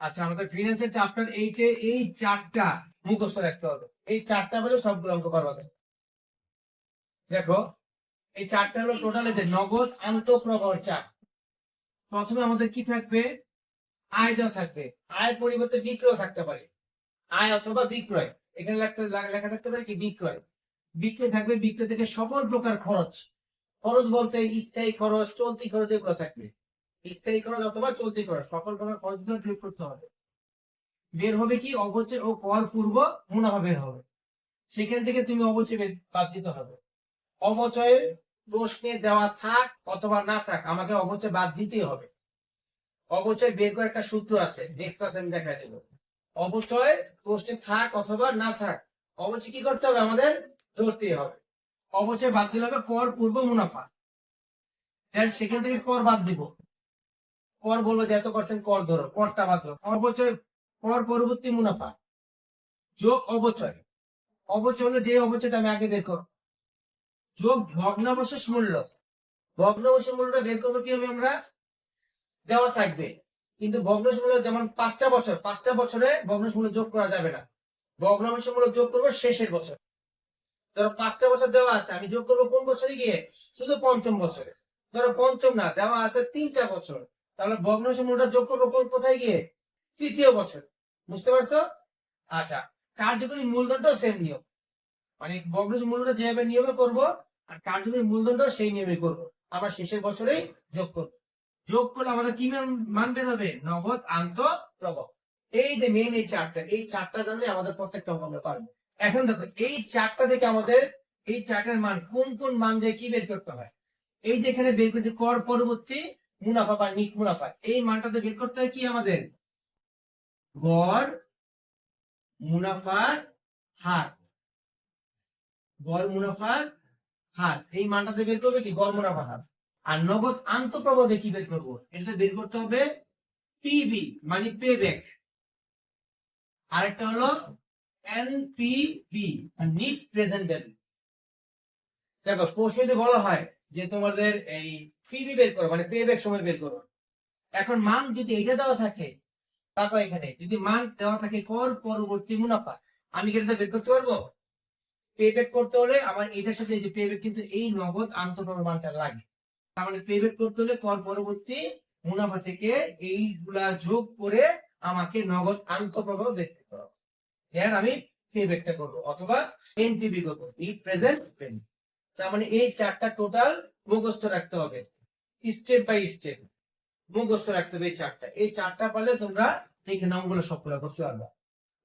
আচ্ছা আমাদের ফিনান্সের চ্যাপ্টার এইটে এই চারটা মুখস্থ রাখতে হবে। এই চারটা বলে সবগুলো অঙ্ক পারবা দেখো, এই চারটা হলো টোটাল যে নগদ আন্তঃপ্রবাহ চার। প্রথমে আমাদের কি থাকবে? আয় দেওয়া থাকবে। আয়ের পরিবর্তে বিক্রয় থাকতে পারে। আয় অথবা বিক্রয়। এখানে লেখা থাকতে পারে কি? বিক্রয়। বিক্রয় থাকবে বিক্রয় থেকে সকল প্রকার খরচ। খরচ বলতে স্থায়ী খরচ, চলতি খরচ এগুলো থাকবে। স্থায়ী খরচ অথবা চলতি খরচ সকল প্রকার খরচগুলো বের করতে হবে। বের হবে কি? অবচয় ও কর পূর্ব মুনাফা বের হবে। সেখান থেকে তুমি অবচয় বাদ দিতে হবে। অবচয়ের প্রশ্নে দেওয়া থাক অথবা না থাক, আমাকে অবচয় বাদ দিতেই হবে। অবচয় বের করে একটা সূত্র আছে নেক্সট ক্লাসে আমি দেখা দেব। অবচয় প্রশ্নে থাক অথবা না থাক অবচয় কি করতে হবে? আমাদের ধরতেই হবে। অবচয় বাদ দিলে হবে কর পূর্ব মুনাফা। সেখান থেকে কর বাদ দিব। কর বলব যে এত পার্সেন্ট কর ধরো, করটা বাদ অবচয়, কর পরবর্তী মুনাফা। যোগ অবচয়। অবচয় হলো যে অবচয়টা আমি আগে বের করব। যোগ ভগ্নাবশেষ মূল্য। ভগ্নাবশেষ মূল্যটা বের করব কি হবে আমরা? দেওয়া থাকবে। কিন্তু ভগ্নাবশেষ মূল্য যেমন পাঁচটা বছর, পাঁচটা বছরে ভগ্নাবশেষ মূল্য যোগ করা যাবে না। ভগ্নাবশেষ মূল্য যোগ করব শেষের বছর। ধরো পাঁচটা বছর দেওয়া আছে, আমি যোগ করব কোন বছরে গিয়ে? শুধু পঞ্চম বছরে। ধরো পঞ্চম না, দেওয়া আছে তিনটা বছর। তাহলে ভগ্নাংশ মূল্যটা যোগ করব কোথায় গিয়ে? তৃতীয় বছর। বুঝতে পারছ? আচ্ছা কার্যকরী মূলধনটাও সেম নিয়ম। মানে ভগ্নাংশ মূল্যটা যেভাবে নিয়মে করব, আর কার্যকরী মূলধনটাও সেই নিয়মে করব। আবার শেষের বছরেই যোগ করব। যোগ করলে আমাদের কি মান- বের হবে? নগদ, আন্ত প্রবাহ এই যে মেন এই চারটা এই চারটা জানলে আমাদের প্রত্যেকটা অঙ্ক আমরা পারব এখন দেখো, এই চারটা থেকে আমাদের, এই চারটার মান কোন কোন মান দিয়ে কি বের করতে হয়? এই যে এখানে বের করছে, কর পরবর্তী মুনাফা বা নিট মুনাফা, এই মানটাতে বের করতে হয় কি আমাদের? গড়, মুনাফার হার। গড়, মুনাফার হার, এই মানটাতে বের করবে কি? গড় মুনাফা হার। আর নগদ আন্তঃপ্রবাদে কি বের করব? এটাতে বের করতে হবে পিবি মানে পে ব্যাক আরেকটা হলো এনপিবি নিট প্রেজেন্ট ভ্যালু দেখো প্রশ্ন যদি বলা হয় যে তোমাদের এই পিবি বের করো মানে পে ব্যাক সময় বের করো। এখন মান যদি এটা দেওয়া থাকে, তারপর এখানে যদি মান দেওয়া থাকে কর পরবর্তী মুনাফা, আমি এটা বের করতে পারব? পে ব্যাক করতে হলে আমার এটার সাথে যে পে ব্যাক কিন্তু এই নগদ আন্তঃপ্রবাহ মানটা লাগে। তার মানে পে ব্যাক করতে হলে কর পরবর্তী মুনাফা থেকে এইগুলা যোগ করে আমাকে নগদ আন্তঃপ্রবাহ বের করতে হবে। দেন আমি পে ব্যাকটা করব, অথবা এনপিবি করব নিট প্রেজেন্ট ভ্যালু তার মানে এই চারটা টোটাল মুখস্থ রাখতে হবে। স্টেপ বাই স্টেপ মুখস্থ রাখতে হবে এই চারটা। এই চারটা পারলে তোমরা নামগুলো সব ফলা করতে পারবে।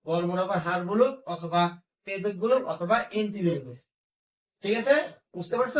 গড় মুনাফার হার বলুক অথবা পেবেক বলুক অথবা এনপি বলুক। ঠিক আছে? বুঝতে পারছ?